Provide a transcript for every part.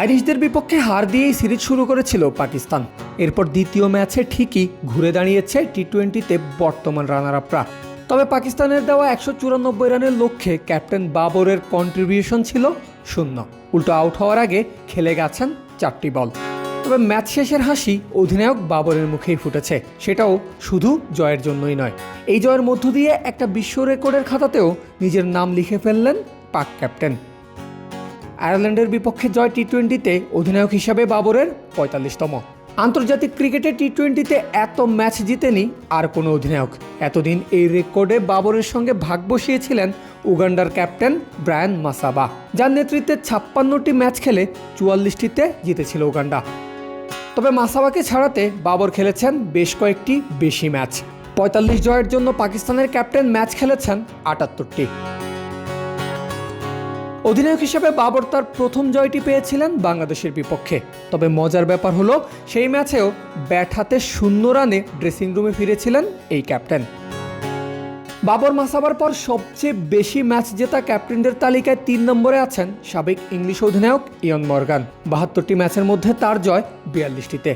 আইরিশদের বিপক্ষে হার দিয়েই সিরিজ শুরু করেছিল পাকিস্তান। এরপর দ্বিতীয় ম্যাচে ঠিকই ঘুরে দাঁড়িয়েছে টি টোয়েন্টিতে বর্তমান রানার আপরা তবে পাকিস্তানের দেওয়া একশো চুরানব্বই রানের লক্ষ্যে ক্যাপ্টেন বাবরের কন্ট্রিবিউশন ছিল শূন্য। উল্টো আউট হওয়ার আগে খেলে গেছেন চারটি বল। তবে ম্যাচ শেষের হাসি অধিনায়ক বাবরের মুখেই ফুটেছে। সেটাও শুধু জয়ের জন্যই নয়। এই জয়ের মধ্য দিয়ে একটা বিশ্ব রেকর্ডের খাতাতেও নিজের নাম লিখে ফেললেন পাক ক্যাপ্টেন। আয়ারল্যান্ডের বিপক্ষে জয় টি টোয়েন্টিতে অধিনায়ক হিসাবে বাবরের পঁয়তাল্লিশতম। আন্তর্জাতিক ক্রিকেটে টি টোয়েন্টিতে এত ম্যাচ জিতেনি আর কোনো অধিনায়ক। এতদিন এই রেকর্ডে বাবরের সঙ্গে ভাগ বসিয়েছিলেন উগান্ডার ক্যাপ্টেন ব্রায়ান মাসাবা, যার নেতৃত্বে ছাপ্পান্নটি ম্যাচ খেলে চুয়াল্লিশটিতে জিতেছিল উগান্ডা। তবে মাসাবাকে ছাড়াতে বাবর খেলেছেন বেশ কয়েকটি বেশি ম্যাচ। পঁয়তাল্লিশ জয়ের জন্য পাকিস্তানের ক্যাপ্টেন ম্যাচ খেলেছেন আটাত্তরটি। অধিনায়ক হিসেবে বাবর তার প্রথম জয়টি পেয়েছিলেন বাংলাদেশের বিপক্ষে। তবে মজার ব্যাপার হলো, সেই ম্যাচেও ব্যাট হাতে শূন্য রানে ড্রেসিং রুমে ফিরেছিলেন এই ক্যাপ্টেন। বাবর মাসাবার পর সবচেয়ে বেশি ম্যাচ জেতা ক্যাপ্টেনদের তালিকায় তিন নম্বরে আছেন সাবেক ইংলিশ অধিনায়ক ইয়ন মর্গান। বাহাত্তরটি ম্যাচের মধ্যে তার জয় বিয়াল্লিশটিতে।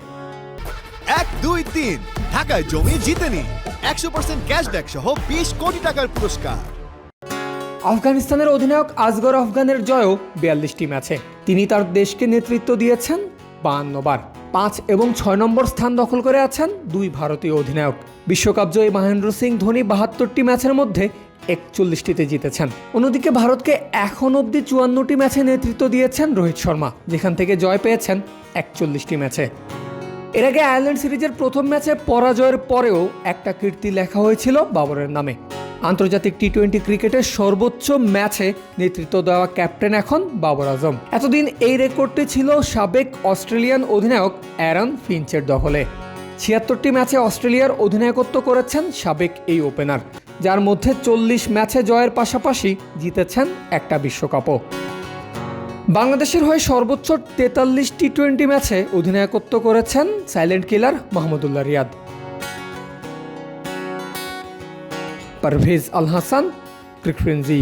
এক, দুই, তিন। ঢাকায় জমি জিতে নিন একশো পার্সেন্ট ক্যাশব্যাক সহ বিশ কোটি টাকার পুরস্কার। আফগানিস্তানের অধিনায়ক আজগর আফগানের জয়ও বিয়াল্লিশটি ম্যাচে। তিনি তার দেশকে নেতৃত্ব দিয়েছেন বাহান্ন বার। পাঁচ এবং ছয় নম্বর স্থান দখল করে আছেন দুই ভারতীয় অধিনায়ক। বিশ্বকাপ জয়ী মহেন্দ্র সিং ধোনি বাহাত্তরটি ম্যাচের মধ্যে একচল্লিশটিতে জিতেছেন। অন্যদিকে ভারতকে এখন অবধি চুয়ান্নটি ম্যাচে নেতৃত্ব দিয়েছেন রোহিত শর্মা, যেখান থেকে জয় পেয়েছেন একচল্লিশটি ম্যাচে। এর আগে আয়ারল্যান্ড সিরিজের প্রথম ম্যাচে পরাজয়ের পরেও একটা কীর্তি লেখা হয়েছিল বাবরের নামে। আন্তর্জাতিক টি টোয়েন্টি ক্রিকেটের সর্বোচ্চ ম্যাচে নেতৃত্ব দেওয়া ক্যাপ্টেন এখন বাবর আজম। এতদিন এই রেকর্ডটি ছিল সাবেক অস্ট্রেলিয়ান অধিনায়ক অ্যারন ফিঞ্চের দখলে। ছিয়াত্তরটি ম্যাচে অস্ট্রেলিয়ার অধিনায়কত্ব করেছেন সাবেক এই ওপেনার, যার মধ্যে চল্লিশ ম্যাচে জয়ের পাশাপাশি জিতেছেন একটা বিশ্বকাপও। বাংলাদেশের হয়ে সর্বোচ্চ তেতাল্লিশ টি টোয়েন্টি ম্যাচে অধিনায়কত্ব করেছেন সাইলেন্ট কিলার মাহমুদুল্লাহ রিয়াদ। পারভেজ আল হাসান ক্রিকফ্রেন্সি